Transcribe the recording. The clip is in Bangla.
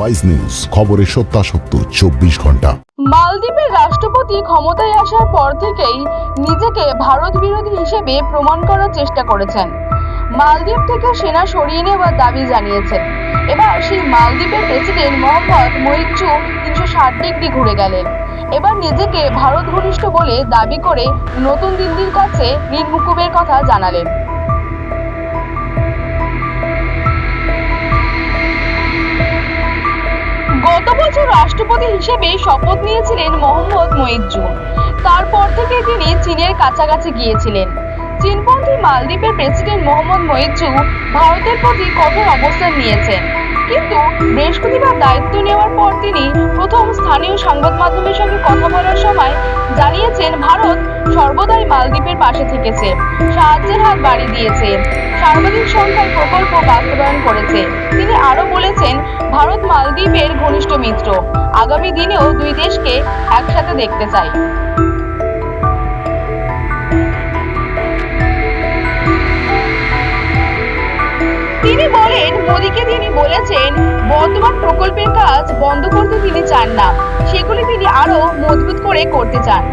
ওয়াইজ নিউজ খবরের সত্যাসত্য, চব্বিশ ঘণ্টা। মালদ্বীপের রাষ্ট্রপতি ক্ষমতায় আসার পর থেকেই নিজেকে ভারত বিরোধী হিসেবে প্রমাণ করার চেষ্টা করেছেন। মালদ্বীপ থেকে সেনা সরিয়ে নেওয়ার দাবি জানিয়েছেন। এবার সেই মালদ্বীপের প্রেসিডেন্ট মোহাম্মদ মহিচু তিনশো ষাট ডিগ্রি ঘুরে গেলেন। এবার নিজেকে ভারত ঘনিষ্ঠ বলে দাবি করে নতুন দিল্লির কাছে নির্মুকুবের কথা জানালেন। রাষ্ট্রপতি হিসেবে শপথ নিয়েছিলেন মোহাম্মদ মঈজুন তারপর থেকে তিনি চীনের কাছাকাছি গিয়েছিলেন। চীনপন্থী মালদ্বীপের প্রেসিডেন্ট মোহাম্মদ মঈজু ভারতের প্রতি কঠোর অবস্থান নিয়েছেন। কিন্তু বৃহস্পতিবার দায়িত্ব নেওয়ার পর তিনি প্রথম স্থানীয় সংবাদ মাধ্যমের সঙ্গে কথা বলার সময় জানিয়েছেন, ভারত সর্বদাই মালদ্বীপের পাশে থেকেছে। সাহায্যের হাত বাড়িয়ে দিয়েছে। সার্বাধিক সংখ্যায় প্রকল্প বাস্তবায়ন করেছে। তিনি আরও বলেছেন মালদ্বীপের ঘনিষ্ঠ মিত্র। আগামী দিনেও দুই দেশকে একসাথে দেখতে চাই। তিনি বলেন, মোদীকে তিনি বলেছেন, বর্তমান প্রকল্পের কাজ বন্ধ করতে তিনি চান না। সেগুলি তিনি আরও মজবুত করে করতে চান।